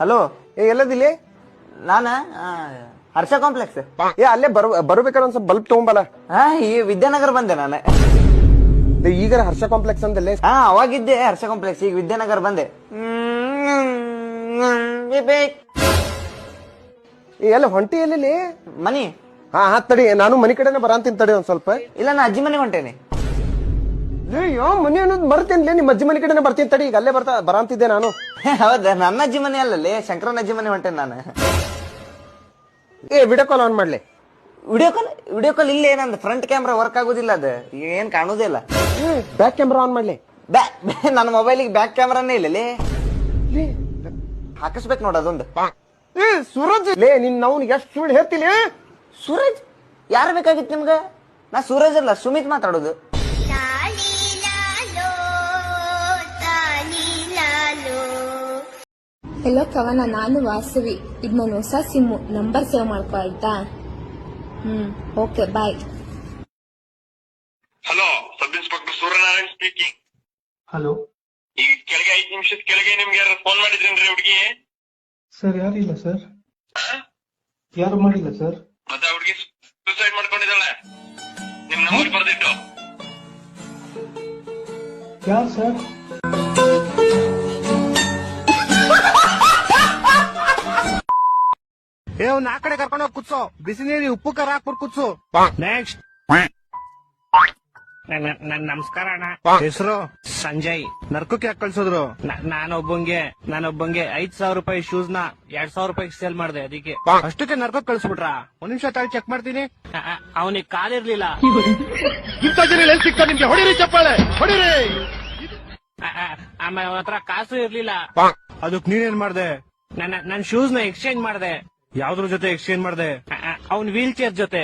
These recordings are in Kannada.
ಹಲೋ ಏ ಎಲ್ಲದಿಲ್ಲಿ? ನಾನ? ಹರ್ಷ ಕಾಂಪ್ಲೆಕ್ಸ್ ಏ ಅಲ್ಲೇ ಬರ್ ಬರ್ಬೇಕಾದ್ರೆ ಒಂದ್ ಸ್ವಲ್ಪ ಬಲ್ಬ್ ತಗೊಂಬಲ್ಲ. ಹಾ ಈ ವಿದ್ಯಾನಗರ ಬಂದೆ ನಾನು. ಈಗ ಹರ್ಷ ಕಾಂಪ್ಲೆಕ್ಸ್ ಅಂದಲ್ಲೇ? ಹಾ ಅವಾಗಿದ್ದೆ ಹರ್ಷ ಕಾಂಪ್ಲೆಕ್ಸ್ ಈಗ ವಿದ್ಯಾನಗರ ಬಂದೆ. ಏ ಎಲ್ಲ ಹೊಂಟಿ ಎಲ್ಲಿ ಮನಿ. ಹಾ ಹಾ ತಡಿ ನಾನು ಮನಿ ಕಡೆನೆ ಬರಂತೀನಿ ತಡಿ ಒಂದ್ ಸ್ವಲ್ಪ. ಇಲ್ಲ ನಾ ಅಜ್ಜಿ ಮನೆಗೆ ಹೊಂಟೇನಿ. ಯಾವ ಮನಿ ಅನ್ನೋದು ಬರ್ತೇನೆ ನಿಮ್ಮ ಅಜ್ಜಿ ಮನೆ ಕಡೆನೆ ಬರ್ತೀನಿ ತಡಿ ಈಗ ಅಲ್ಲೇ ಬರ್ತಾ ಬರಂತಿದ್ದೆ ನಾನು. ಹೌದಾ? ನನ್ನ ಅಜ್ಜಿ ಮನೆ ಅಲ್ಲಲ್ಲಿ ಶಂಕರನ ಅಜ್ಜಿ ಮನೆ ಹೊಂಟೇನೆ ನಾನು. ಏ ವಿಡಿಯೋ ಕಾಲ್ ಆನ್ ಮಾಡ್ಲಿ. ವಿಡಿಯೋ ಕಾಲ್ ವಿಡಿಯೋ ಕಾಲ್ ಇಲ್ಲೇ ನಂದು ಫ್ರಂಟ್ ಕ್ಯಾಮ್ರಾ ವರ್ಕ್ ಆಗೋದಿಲ್ಲ ಅದು. ಏನ್ ಕಾಣುದಿಲ್ಲ ಬ್ಯಾಕ್ ಕ್ಯಾಮ್ರಾ ಆನ್ ಮಾಡ್ಲಿ. ಬ್ಯಾ ನನ್ನ ಮೊಬೈಲಿಗೆ ಬ್ಯಾಕ್ ಕ್ಯಾಮ್ರಾನೇ ಇಲ್ಲ ಲೇ. ಹಾಕಿಸ್ಬೇಕು ನೋಡ ಅದೊಂದು. ಏ ಸೂರಜ್ ಲೇ ನಿನ್ ನಾವು ಎಷ್ಟು ಸುಳ್ಳು ಹೇಳ್ತೀನಿ ಸೂರಜ್? ಯಾರು ಬೇಕಾಗಿತ್ತು ನಿಮ್ಗೆ? ನಾ ಸೂರಜ್ ಅಲ್ಲ ಸುಮಿತ್ ಮಾತಾಡೋದು. ಹೆಲೋ ಕವನ ನಾನು ವಾಸವಿ. ಇದು ನನ್ನ ಹೊಸ ಸಿಮ್ಮು ನಂಬರ್ ಸೇವ್ ಮಾಡ್ಕೊ ಆಯ್ತಾ? ಹ್ಮ್ okay bye. Hello sub inspector Suryanarayan speaking hello ಈಗ ಕೆಳಗೆ ಐದು ನಿಮಿಷದ ಕೆಳಗೆ ನಿಮ್ಗೆ ಯಾರು ಫೋನ್ ಮಾಡಿದ್ರೇನ್ರಿ ಹುಡುಗಿ? ಸರ್ ಯಾರಿಲ್ಲ ಸರ್ ಯಾರು ಮಾಡಿಲ್ಲ ಸರ್ ಮತ್ತೆ ಆ ಹುಡುಗಿ ಸೂಸೈಡ್ ಮಾಡ್ಕೊಂಡಿದ್ದಾಳೆ. ನಿಮ್ ನಂಬರ್ ಬರ್ದಿಟ್ಟು ಯಾರು ಸರ್ ಏ ಅವ್ನ ಆ ಕಡೆ ಕರ್ಕೊಂಡು ಹೋಗಿ ಕುತ್ಸೋ. ಬಿಸಿ ನೀರಿ ಉಪ್ಪು ಕರ್ ಹಾಕ್ಬಿಟ್ಟು ಕುತ್ಸು. ನೆಕ್ಸ್ಟ್ ನನ್ ನಮಸ್ಕಾರ ಅಣ್ಣ. ಹೆಸರು? ಸಂಜಯ್. ನರ್ಕಕ್ಕೆ ಯಾಕೆ ಕಳ್ಸಿದ್ರು? ನಾನೊಬ್ಬಂಗೆ ನಾನೊಬ್ಬಂಗೆ ಐದ್ ಸಾವಿರ ರೂಪಾಯಿ ಶೂಸ್ನ ಎರಡ್ ಸಾವಿರ ರೂಪಾಯಿ ಸೇಲ್ ಮಾಡಿದೆ ಅದಕ್ಕೆ. ಅಷ್ಟಕ್ಕೆ ನರ್ಕಕ್ ಕಳ್ಸ್ಬಿಟ್ರ? ಒಂದ್ ನಿಮಿಷ ತಾಳಿ ಚೆಕ್ ಮಾಡ್ತೀನಿ. ಅವನಿಗೆ ಕಾಲಿರ್ಲಿಲ್ಲ. ಇಂಥ ಜನ ನಿಮ್ಗೆ? ಹೊಡಿರಿ ಚಪ್ಪಾಳೆ. ಹೊಡಿರಿ. ಆಮೇಲೆ ಅವನ ಹತ್ರ ಕಾಸು ಇರ್ಲಿಲ್ಲ. ಅದಕ್ ನೀನೇನ್ ಮಾಡ್ದೆ? ನನ್ನ ನನ್ ಶೂಸ್ನ ಎಕ್ಸ್ಚೇಂಜ್ ಮಾಡ್ದೆ. ಯಾವ್ದ್ರ ಜೊತೆ ಎಕ್ಸ್ಚೇಂಜ್ ಮಾಡ್ದೆ? ಅವ್ನ್ ವೀಲ್ ಚೇರ್ ಜೊತೆ.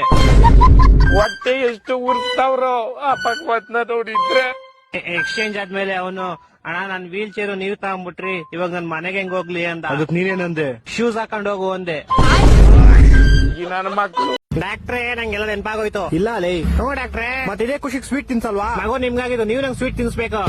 ಹೊಟ್ಟೆ ಎಷ್ಟು ಉರ್ತಾವ್ರ ಆ ಪಕ್ವತ್ನ ನೋಡಿದ್ರೆ. ಎಕ್ಸ್ಚೇಂಜ್ ಆದ್ಮೇಲೆ ಅವನು ಅಣ್ಣ ನನ್ ವೀಲ್ ಚೇರ್ ನೀವ್ ತಗೊಂಡ್ಬಿಟ್ರಿ ಇವಾಗ ನನ್ ಮನೆಗೆ ಹೆಂಗ್ ಹೋಗ್ಲಿ ಅಂತ ಅದಕ್ ನೀನೇನಂದೆ ಶೂಸ್ ಹಾಕೊಂಡ್ ಹೋಗು ಅಂದೆ. ನನ್ನ ಮಕ್ಕಳು ಡಾಕ್ಟ್ರೇ ನಂಗೆಲ್ಲ ನೆನಪಾಗೋಯ್ತು. ಇಲ್ಲ ಲೇ. ಹ್ಞೂ ಡಾಕ್ಟ್ರೇ ಮತ್ತೆ ಇದೇ ಖುಷಿಗೆ ಸ್ವೀಟ್ ತಿನ್ಸಲ್ವಾ? ಮಗು ನಿಮ್ಗಾಗಿದ್ದು ನೀವು ನಂಗೆ ಸ್ವೀಟ್ ತಿನ್ಸ್ಬೇಕು.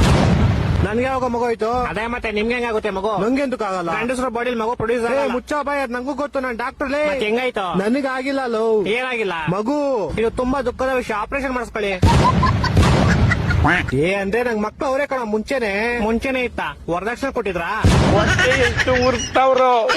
ನನ್ಗೆ ಯಾವಾಗ ಮಗು ಆಯ್ತು? ಅದೇ ಮತ್ತೆ ನಿಮ್ಗೆ ಹೆಂಗಾಗುತ್ತೆ ಮಗು? ನಂಗೆ ಆಗಲ್ಲ. ಗಂಡಸ್ರ ಬಾಡಿಲ್ ಮಗು ಪ್ರೊಡ್ಯೂಸ್ ಮುಚ್ಚ ಬಾಯ್ ಅದ್ ನಂಗೂ ಗೊತ್ತು ನಾನು ಡಾಕ್ಟರ್ ಹೆಂಗಾಯ್ತು? ನನಗಾಗಿಲ್ಲ ಲೋ ಏನಾಗಿಲ್ಲ? ಮಗು. ಇದು ತುಂಬಾ ದುಃಖದ ವಿಷಯ. ಆಪರೇಷನ್ ಮಾಡಿಸ್ಕೊಳ್ಳಿ. ಏ ಅಂದ್ರೆ ನಂಗ್ ಮಕ್ಳು ಅವರೇ ಕಣ ಮುಂಚೆನೆ. ಮುಂಚೆನೆ ಇತ್ತ. ವರದಕ್ಷಿಣೆ ಕೊಟ್ಟಿದ್ರಾ? ಎಷ್ಟು ಉರ್ತಾವ್ರೋ?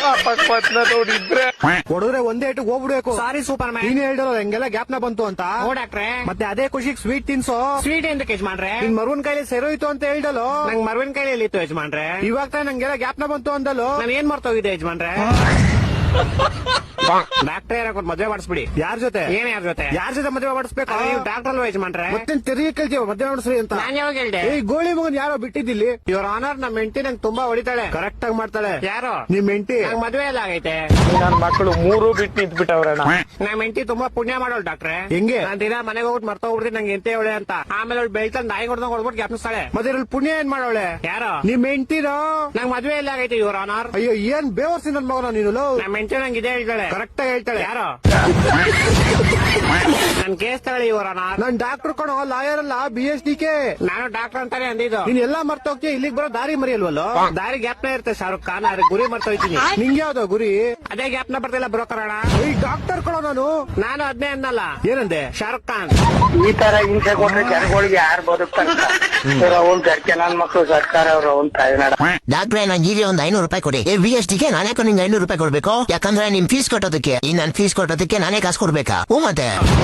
ನೋಡಿದ್ರೆ. ಹೊಡೆದ್ರೆ ಒಂದೇ ಇಟ್ಟು ಹೋಗ್ಬಿಡ್ಬೇಕು. ಸಾರಿ ಸೂಪರ್ ಮ್ಯಾನ್ ನೀನ್ ಹೇಳಿದ್ರು ಹೆಂಗೆಲ್ಲ ನ ಬಂತು ಅಂತ. ಡಾಕ್ಟ್ರೆ. ಮತ್ತೆ ಅದೇ ಖುಷಿಗೆ ಸ್ವೀಟ್ ತಿನ್ಸೋ. ಸ್ವೀಟ್ ಎಂತ ಮಾಡ್ರೆ. ನಿನ್ ಮರುವಿನ ಕೈಲಿ ಸೆರೋಯ್ತು ಅಂತ ಹೇಳ್ದಲು ನಂಗ್ ಮರುವಿನ ಕೈಲಿ ಇತ್ತು ಯಜಮಾನ್ರೆ? ಇವಾಗ ನಂಗೆಲ್ಲ ಗ್ಯಾಪ್ನ ಬಂತು ಅಂದಲು ನಾನು ಏನ್ ಮರ್ತೋಗಿದೆ ಯಜಮಾನ್ರೆ? ಡಾಕ್ಟರ್ ಯಾರ ಮದ್ವೆ ಮಾಡಿಸ್ಬಿಡಿ. ಯಾರ ಜೊತೆ? ಏನ್ ಯಾರ ಜೊತೆ? ಯಾರ ಜೊತೆ ಮದುವೆ ಮಾಡಿಸ್ಬೇಕು? ಡಾಕ್ಟರ್ ಅಲ್ವಾ ಯಜಮಾನ್ರೆ? ಮತ್ತೆ ತೆರಿಗೆ ಕೇಳ್ತೀವಿ ಮದುವೆ ಮಾಡಿಸ್ರಿ ಅಂತ. ನಾನು ಯಾವಾಗ ಹೇಳ್ದೆ? ಈ ಗೋಳಿ ಮಗನ್ ಯಾರೋ ಬಿಟ್ಟಿದ್ದಿಲ್ಲಿ? ಇವ್ರ ಆನರ್ ನಮ್ಮ ಹೆಂಡತಿ ನಂಗೆ ತುಂಬಾ ಹೊಡಿತಾಳೆ. ಕರೆಕ್ಟ್ ಆಗಿ ಮಾಡ್ತಾಳೆ. ಯಾರು? ನಿಮ್ ಹೆಂಡತಿ? ಮದ್ವೆ ಎಲ್ಲ ಆಗೈತೆ. ನನ್ನ ಮಕ್ಕಳು ಮೂರು ಬಿಟ್ಟು ನಿಂತ್ಬಿಟ್ಟವ್ರಣ್ಣ ನಮ್ ಹೆಂಡತಿ ತುಂಬಾ ಪುಣ್ಯ ಮಾಡೋಳು ಡಾಕ್ಟ್ರೆ ಹೆಂಗೆ? ನಾನು ದಿನ ಮನೆಗೆ ಹೋಗ್ಬಿಟ್ಟು ಮರ್ತೋಗ್ಬಿಡ್ತೀನಿ ನಂಗೆ ಎಂತ ಹೇಳಿ ಅಂತ. ಆಮೇಲೆ ಅವ್ಳು ಬೆಳ್ತಾ ನಾಯಿ ಹೊಡೆದಂಗ್ ಹೊಡ್ಬಿಟ್ಟು ಜ್ಞಾಪಿಸ್ತಾಳೆ ಮತ್ತೆ ಇದ್ರಲ್ಲಿ ಪುಣ್ಯ ಏನ್ ಮಾಡೋಳೆ? ಯಾರೋ? ನಿಮ್ ಹೆಂಡತಿನೋ? ನಂಗೆ ಮದ್ವೆ ಎಲ್ಲ ಆಗೈತೆ ಇವ್ರ ಆನರ್ ಅಯ್ಯೋ ಏನ್ ಬೇವರ್ಸಿ ನನ್ ಮಗನ ನೀನು ನಮ್ ಹೆಂಡತಿ ನಂಗೆ ಇದೇ ಹೇಳ್ತಾಳೆ. ಕರೆಕ್ಟ್ ಆಗಿ ಹೇಳ್ತಾಳೆ. ಯಾರು? ನನ್ ಕೇಸ್ ತಗೊಳ್ಳಿ ಇವರಣ ನನ್ ಡಾಕ್ಟರ್ ಕಣೋ ಲಾಯರ್ ಅಲ್ಲ ಬಿ ಎಸ್ ಡಿ ಕೆ ನಾನು ಡಾಕ್ಟರ್ ಅಂತಾನೆ ಅಂದಿದ್ದು. ನೀನ್ ಎಲ್ಲಾ ಮರ್ತೋಗ್ತೀಯ ಇಲ್ಲಿಗೆ ಬರೋ ದಾರಿ ಮರಿಯಲ್ವಲ್ಲೋ? ದಾರಿ ಗ್ಯಾಪ್ನ ಇರುತ್ತೆ ಶಾರುಖ್ ಖಾನ್ ಅದ್ರ ಗುರಿ ಮರ್ತೋಯ್ತೀನಿ ನಿಂಗೆ ಯಾವ್ದೋ ಗುರಿ? ಅದೇ ಗ್ಯಾಪ್ನ ಬರ್ತಿಲ್ಲ ಬ್ರೋಕರ್ ಅಣ್ಣ ಈ ಡಾಕ್ಟರ್ ಕಣೋ ನಾನು. ನಾನು ಅದ್ನೇ ಅನ್ನಲ್ಲ ಏನಂದೆ? ಶಾರುಖ್ ಖಾನ್. ಈ ತರ ಹಿಂಸೆ ಕೊಟ್ರೆ ಜನಗಳಿಗೆ ಯಾರು ಬದುಕ್ತಾರೆ? ಅವ್ನ್ ಜರ್ಕೆ ನನ್ ಮಕ್ಕಳು ಸರ್ಕಾರ ಅವ್ರು ಅವ್ನ್ ತಾಯಿನಾಡ. ಡಾಕ್ಟ್ರೆ ನಂಗೆ ಒಂದ್ ಐನೂರು ರೂಪಾಯಿ ಕೊಡಿ. ಬಿ ಎಸ್ ಎಸ್ ಕೆ ನಾನೇ ನಿಂಗೆ ಐನೂರು ರೂಪಾಯಿ ಕೊಡ್ಬೇಕು? ಯಾಕಂದ್ರೆ ನಿಮ್ ಫೀಸ್ ಕಟ್ಟೋದಕ್ಕೆ. ಈ ನನ್ ಫೀಸ್ ಕಟ್ಟೋದಕ್ಕೆ ನಾನೇ ಕಾಸು ಕೊಡ್ಬೇಕಾ? ಹ್ಞೂ ಮತ್ತೆ.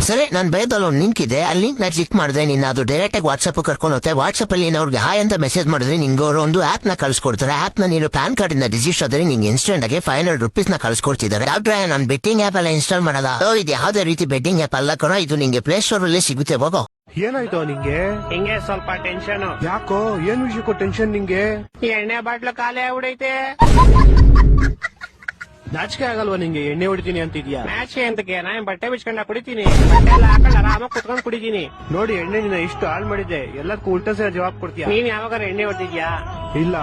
ಸರಿ ನನ್ನ ಬೈದಲ್ಲಿ ಒಂದು ಲಿಂಕ್ ಇದೆ ಅಲ್ಲಿ ಲಿಂಕ್ನ ಕ್ಲಿಕ್ ಮಾಡಿದ್ರೆ ನಿನ್ನ ಅದು ಡೈರೆಕ್ಟ್ ಆಗಿ ವಾಟ್ಸ್ಆಪ್ ಕರ್ಕೊಂಡು ಹೋಗುತ್ತೆ ವಾಟ್ಸ್ಆಪ್ ಅಲ್ಲಿ ನೀನ್ ಅವ್ರಿಗೆ ಹಾಯ್ ಅಂತ ಮೆಸೇಜ್ ಮಾಡಿದ್ರೆ ನಿಂಗೆ ಅವರು ಒಂದು ಆಪ್ನ ಕಳ್ಸಿಕೊಡ್ತಾರೆ. ಆಪ್ನ ನೀನು ಪ್ಯಾನ್ ಕಾರ್ಡ್ ಇಂದ ರಿಜಿಸ್ಟರ್ ಆದ್ರೆ ನಿಂಗೆ ಇನ್ಸ್ಟೆಂಟ್ ಆಗಿ ಫೈವ್ ಹಂಡ್ರೆಡ್ ರುಪೀಸ್ನ ಕಳ್ಸಿಕೊಡ್ತಿದ್ದಾರೆ. ಡಾಕ್ಟ್ರೆ ನಾನು ಬೆಟ್ಟಿಂಗ್ ಆಪ್ ಎಲ್ಲ ಇನ್ಸ್ಟಾಲ್ ಮಾಡಲ್ಲ. ಓ, ಇದು ಯಾವ್ದೇ ರೀತಿ ಬೆಟ್ಟಿಂಗ್ ಆಪ್ ಅಲ್ಲ ಕಣ. ಇದು ನಿಂಗೆ ಪ್ಲೇ ಸ್ಟೋರ್ ಅಲ್ಲಿ ಸಿಗುತ್ತೆ. ಹೋಗೋ. ಏನಾಯ್ತು ನಿಂಗೆ? ಹಿಂಗೆ ಸ್ವಲ್ಪ ಟೆನ್ಷನ್ ಯಾಕೋ? ಏನ್ ವಿಷಯಕ್ಕೂ ಟೆನ್ಷನ್ ನಿಂಗೆ? ಎಣ್ಣೆ ಬಾಟ್ಲು ಖಾಲಿ ಆಗ್ಬಿಡೈತೆ. ನಾಚಿಕೆ ಆಗಲ್ವಾ ನಿಂಗೆ? ಎಣ್ಣೆ ಹೊಡಿತೀನಿ ಅಂತಿದ್ಯಾ? ನಾಚಿಕೆ ಅಂತಕ್ಕೆ ನಾನು ಬಟ್ಟೆ ಬಿಚ್ಕೊಂಡ ಕುಡಿತೀನಿ? ಬಟ್ಟೆ ಎಲ್ಲ ಹಾಕೊಂಡು ಆರಾಮಾಗಿ ಕುತ್ಕೊಂಡು ಕುಡಿತೀನಿ. ನೋಡಿ ಎಣ್ಣೆ ನಿನ್ನ ಇಷ್ಟು ಹಾಳು ಮಾಡಿದ್ದೆ. ಎಲ್ಲದಕ್ಕೂ ಉಲ್ಟಾ ಜವಾಬ್ ಕೊಡ್ತೀಯ? ನೀನ್ ಯಾವಾಗ ಎಣ್ಣೆ ಹೊಡಿದ್ಯಾ ಇಲ್ಲ.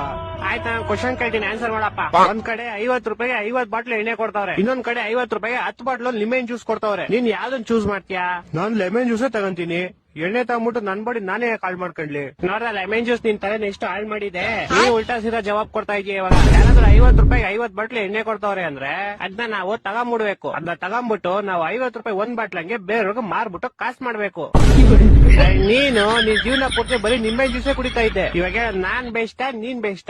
ಆಯ್ತಾ ನಾನು ಕ್ವಶನ್ ಕೇಳ್ತೀನಿ ಆನ್ಸರ್ ಮಾಡಪ್ಪ. ಒಂದ್ ಕಡೆ ಐವತ್ ರೂಪಾಯಿಗೆ ಐವತ್ ಬಾಟ್ಲ್ ಎಣ್ಣೆ ಕೊಡ್ತಾವ್ರೆ. ಇನ್ನೊಂದ್ ಕಡೆ ಐವತ್ ರೂಪಾಯಿಗೆ ಹತ್ತು ಬಾಟ್ಲು ಲಿಮೆನ್ ಜ್ಯೂಸ್ ಕೊಡ್ತಾವ್ರೆ. ನೀನ್ ಯಾವ್ದನ್ ಚೂಸ್ ಮಾಡ್ತೀಯಾ? ನಾನ್ ಲೆಮನ್ ಜ್ಯೂಸೇ ತಗೊಂತೀನಿ. ಎಣ್ಣೆ ತಗೊಂಬಿಟ್ಟು ನನ್ ಬಡಿ ನಾನೇ ಕಾಲ್ ಮಾಡ್ಕೊಂಡ್ಲಿ. ನೋಡ ಲೆಮನ್ ಜ್ಯೂಸ್ ನಿನ್ ತಲೆ ಎಷ್ಟು ಹಾಳ್ ಮಾಡಿದೆ? ನೀವು ಉಲ್ಟಾ ಸೀದಾ ಜವಾಬ್ ಕೊಡ್ತಾ ಇದೀಯ ಇವಾಗ? ಯಾರಾದ್ರೂ ಐವತ್ ರೂಪಾಯಿ ಐವತ್ ಬಾಟ್ಲಿ ಎಣ್ಣೆ ಕೊಡ್ತಾವ್ರೆ ಅಂದ್ರೆ ಅದನ್ನ ನಾವು ತಗೊಂಬಿಡ್ಬೇಕು. ಅದನ್ನ ತಗೊಂಬಿಟ್ಟು ನಾವು ಐವತ್ ರೂಪಾಯಿ ಒಂದ್ ಬಾಟ್ಲಂಗೆ ಬೇರೆಯವ್ರಿಗೆ ಮಾರ್ಬಿಟ್ಟು ಕಾಸ್ ಮಾಡ್ಬೇಕು. ನೀನು ನಿನ್ ಜೀವನ ಪೂರ್ತಿ ಬರೀ ನಿಂಬೆ ಜ್ಯೂಸೇ ಕುಡಿತಾ ಇದ್ದೆ. ಇವಾಗ ನಾನ್ ಬೆಸ್ಟ ನೀನ್ ಬೆಸ್ಟ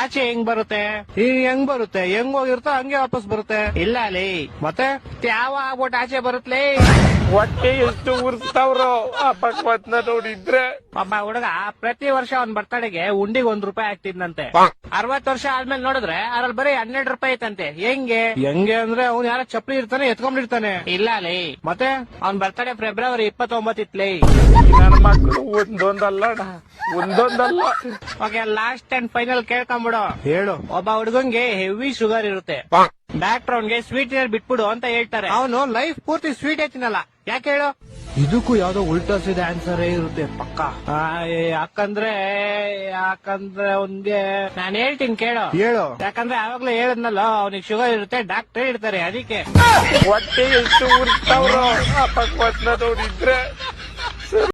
ಆಚೆ ಹೆಂಗ್ ಬರುತ್ತೆ? ಈಗ ಹೆಂಗ್ ಬರುತ್ತೆ? ಹೆಂಗ್ ಹೋಗಿರ್ತೋ ಹಂಗೆ ವಾಪಸ್ ಬರುತ್ತೆ. ಇಲ್ಲ ಅಲ್ಲಿ ಮತ್ತೆ? ಯಾವ ಆಗ್ಬಿಟ್ಟು ಆಚೆ ಬರುತ್ತಲೇ ಹೊಟ್ಟೆ ಎಷ್ಟು ಉರ್ಸ್ತಾವ್ರು ಆ ಭಗವತ್ನ ನೋಡಿದ್ರೆ. ಒಬ್ಬ ಹುಡುಗ ಪ್ರತಿ ವರ್ಷ ಅವ್ನ್ ಬರ್ತಡೆಗೆ ಉಂಡಿಗೆ ಒಂದ್ ರೂಪಾಯಿ ಆಗ್ತಿದ್ನಂತೆ ಅರವತ್ ವರ್ಷ ಆದ್ಮೇಲೆ ನೋಡಿದ್ರೆ ಅದ್ರಲ್ಲಿ ಬರೀ ಹನ್ನೆರಡು ರೂಪಾಯಿ ಐತಂತೆ. ಹೆಂಗೆ? ಹೆಂಗೆ ಅಂದ್ರೆ ಅವ್ನ್ ಯಾರ ಚಪ್ಪಲಿ ಇರ್ತಾನೆ ಎತ್ಕೊಂಡಿರ್ತಾನೆ ಇಲ್ಲ ಲೇ. ಮತ್ತೆ? ಅವ್ನ್ ಬರ್ತಡೆ ಫೆಬ್ರವರಿ ಇಪ್ಪತ್ತೊಂಬತ್ತು ಇತ್ಲೇ. ನನ್ನ ಮಕ್ಕಳು ಒಂದೊಂದಲ್ಲ ಅಣ್ಣ, ಒಂದೊಂದಲ್ಲ. ಓಕೆ ಲಾಸ್ಟ್ ಅಂಡ್ ಫೈನಲ್ ಕೇಳ್ಕೊಂಬಿಡು ಹೇಳು. ಒಬ್ಬ ಹುಡುಗಂಗೆ ಹೆವಿ ಶುಗರ್ ಇರುತ್ತೆ. ಡಾಕ್ಟರ್ ಅವ್ನ್ಗೆ ಸ್ವೀಟ್ ಬಿಟ್ಬಿಡು ಅಂತ ಹೇಳ್ತಾರೆ. ಅವನು ಲೈಫ್ ಪೂರ್ತಿ ಸ್ವೀಟ್ ತಿನ್ನಲ್ಲ ಯಾಕೆ ಹೇಳು? ಇದಕ್ಕೂ ಯಾವ್ದೋ ಉಲ್ಟಾಸಿದ ಸೀದಾ ಆನ್ಸರ್ ಇರುತ್ತೆ ಪಕ್ಕ. ಆ, ಯಾಕಂದ್ರೆ ಯಾಕಂದ್ರೆ ಅವ್ನ್ಗೆ ನಾನ್ ಹೇಳ್ತೀನಿ ಕೇಳು. ಹೇಳು. ಯಾಕಂದ್ರೆ ಯಾವಾಗ್ಲೂ ಹೇಳದ್ನಲ್ಲ ಅವ್ನಿಗೆ ಶುಗರ್ ಇರುತ್ತೆ ಡಾಕ್ಟರ್ ಇಡ್ತಾರೆ ಅದಕ್ಕೆ. ಹೊಟ್ಟೆ ಎಷ್ಟು ನೋಡಿದ್ರೆ